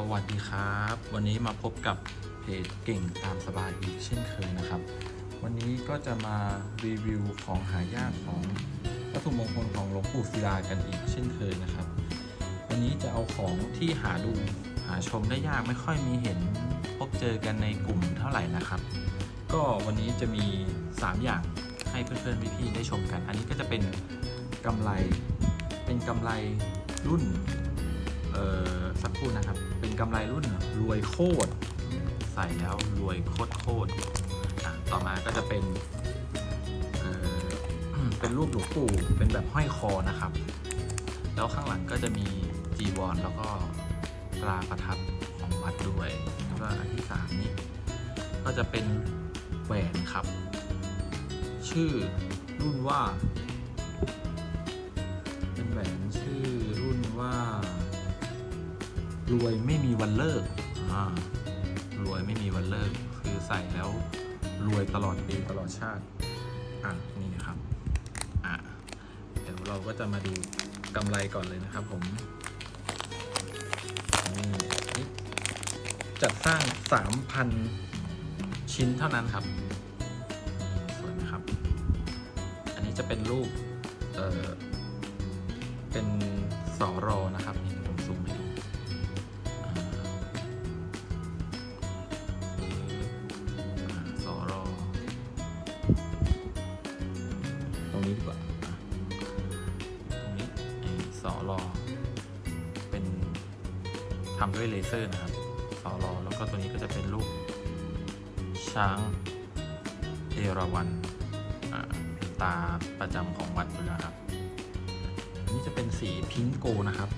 สวัสดีครับ วันนี้มาพบกับเพจเก่งตามสบายอีกเช่นเคยนะครับ วันนี้ก็จะมารีวิวของหายากของวัตถุมงคลของหลวงปู่ศิลากันอีกเช่นเคยนะครับ วันนี้จะเอาของที่หาดูหาชมได้ยากไม่ค่อยมีเห็นพบเจอกันในกลุ่มเท่าไหร่นะครับ ก็วันนี้จะมี 3 อย่างให้เพื่อนๆพี่ๆได้ชมกัน อันนี้ก็จะเป็นกำไรเป็นกำไรรุ่น เออสักครู่นะครับ เป็นกำไรรุ่นรวยโคตร ใส่แล้วรวยโคตรโคตรอะต่อมาก็จะเป็นเออเป็นรูปหลวงปู่เป็นแบบห้อยคอนะครับ แล้วข้างหลังก็จะมีจีวรแล้วก็ตราประทับของวัดด้วยแล้วก็อันที่สามนี้ก็จะเป็นแหวนครับ ชื่อรุ่นว่า เป็นแหวนชื่อ รวยไม่มีวันเลิกอ่ารวยไม่มีวันเลิก คือใส่แล้วรวยตลอดปีตลอดชาติ อะ นี่นะครับ อะ เดี๋ยวเราก็จะมาดูกำไรก่อนเลยนะครับผม นี่จัดสร้าง 3,000 ชิ้นเท่านั้นครับ สวยไหมครับ อันนี้จะเป็นรูป เอ่อ เป็นสอรอนะครับ ทำด้วยเลเซอร์นะครับสอรอแล้วก็ตัวนี้ก็จะเป็นรูปช้างเอราวัณอ่าเป็นตาประจำของวัดอยู่แล้วครับอันนี้จะเป็นสีพิงโกนะครับ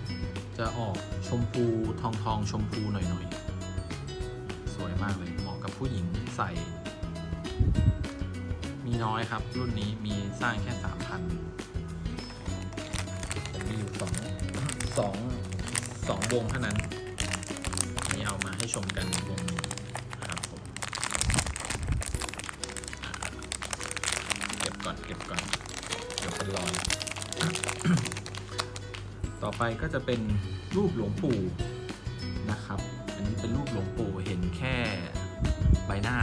จะออกชมพูทองทองชมพูหน่อยๆ สวยมากเลยเหมาะกับผู้หญิงใส่ มีน้อยครับ รุ่นนี้มีสร้างแค่สามพันมีอยู่สองสองสองวงเท่านั้น ให้ชมกันวงหนี้นะครับผมเก็บก่อนเก็บก่อนเดี๋ยวเป็นรอยต่อไปก็จะเป็นรูปหลวงปู่นะครับ อันนี้เป็นรูปหลวงปู่เห็นแค่ใบหน้า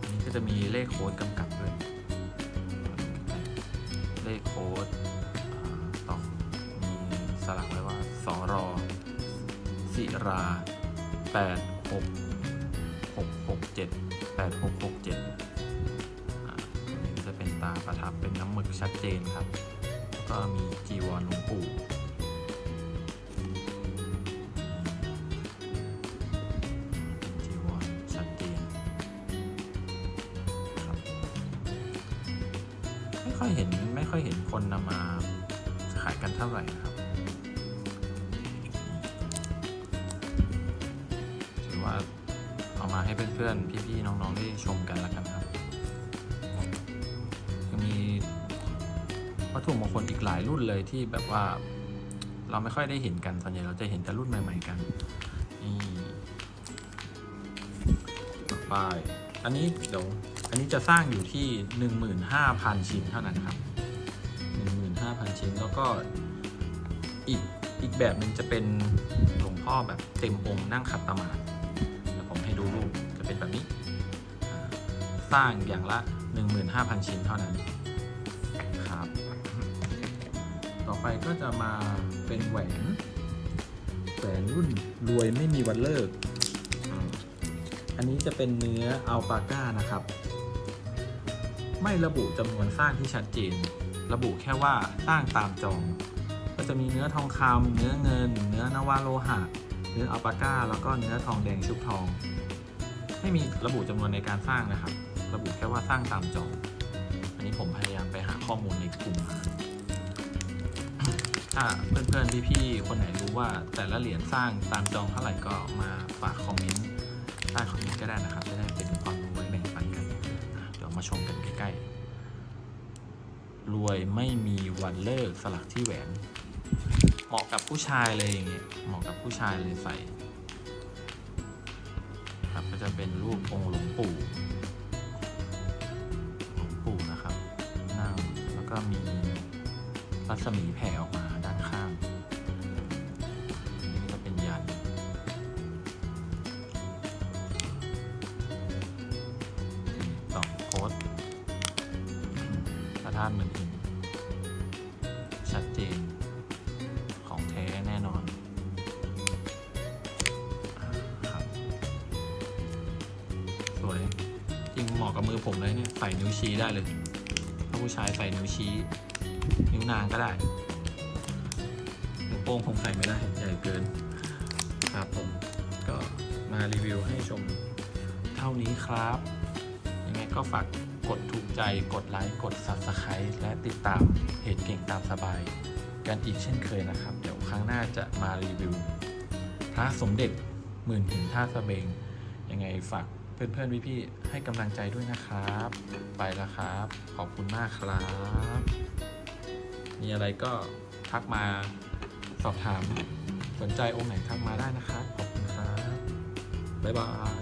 อันนี้ก็จะมีเลขโค้ดกำกับด้วยเลขโค้ดต่อมีสลักไว้ว่า ศิราแปดหกหกหกเจ็ดแปดหกหกเจ็ดอ่านนี้ก็จะเป็นตาประทับเป็นน้ำหมึกชัดเจนครับ แล้วก็มีจีวรหลวงปู่จีวรชัดเจนครับไม่ค่อยเห็นไม่ค่อยเห็นคนนำมาขายกันเท่าไหร่นะครับ ถือว่าเอามาให้เพื่อนๆ พี่ๆ น้องๆ ได้ชมกันแล้วกันครับยังมีวัตถุมงคลอีกหลายรุ่นเลยที่แบบว่าเราไม่ค่อยได้เห็นกันส่วนใหญ่เราจะเห็นแต่รุ่นใหม่ ๆ กันนี่ต่อไปอันนี้เดี๋ยวอันนี้จะสร้างอยู่ที่ 15,000 ชิ้นเท่านั้นครับ 15,000 ชิ้นแล้วก็อีกอีกแบบหนึ่งจะเป็นหลวงพ่อแบบเต็มองค์นั่งขัดตมาด สร้างอย่างละ 15,000 ชิ้นเท่านั้นครับ ต่อไปก็จะมาเป็นแหวนแหวนรุ่นรวยไม่มีวันเลิก อันนี้จะเป็นเนื้ออัลปาก้านะครับ ไม่ระบุจำนวนสร้างที่ชัดเจน ระบุแค่ว่าสร้างตามจอง ก็จะมีเนื้อทองคำเนื้อเงิน เนื้อนวาโลหะ เนื้ออัลปาก้า แล้วก็เนื้อทองแดงชุบทอง ไม่มีระบุจำนวนในการสร้างนะครับ ระบุแค่ว่าสร้างตามจองอันนี้ผมพยายามไปหาข้อมูลในกลุ่มมาถ้าเพื่อนๆพี่ๆคนไหนรู้ว่าแต่ละเหรียญสร้างตามจองเท่าไหร่ก็มาฝากคอมเมนต์ใต้คอมเมนต์ก็ได้นะครับจะได้เป็นความรู้ไว้แบ่งปันกันเดี๋ยวมาชมกันใกล้ๆรวยไม่มีวันเลิกสลักที่แหวน เหมาะกับผู้ชายเลยอย่างเงี้ยเหมาะกับผู้ชายเลยใส่ครับก็จะเป็นรูปองค์หลวงปู่ ก็มีรัศมีแผ่ออกมาด้านข้างนี่จะเป็นยัน สองโพสพระธาตุเมืงชัดเจน ของแท้แน่นอนครับสวย จริงเหมาะกับมือผมเลยเนี่ย ใส่นิ้วชี้ได้เลย ผู้ชายใส่นิ้วชี้ นิ้วนางก็ได้นิ้วโป้งผมใส่ไม่ได้ใหญ่เกินครับผมก็มารีวิวให้ชมเท่านี้ครับ ยังไงก็ฝากกดถูกใจกดไลค์กด Subscribe และติดตามเพจเก่งตามสบาย กันอีกเช่นเคยนะครับ เดี๋ยวครั้งหน้าจะมารีวิว พระสมเด็จหมื่นหินท่าสะเบง ยังไงฝาก เพื่อนๆพี่ๆให้กำลังใจด้วยนะครับ ไปแล้วครับ ขอบคุณมากครับ มีอะไรก็ทักมาสอบถามสนใจองค์ไหนทักมาได้นะครับ ขอบคุณครับ บ๊ายบาย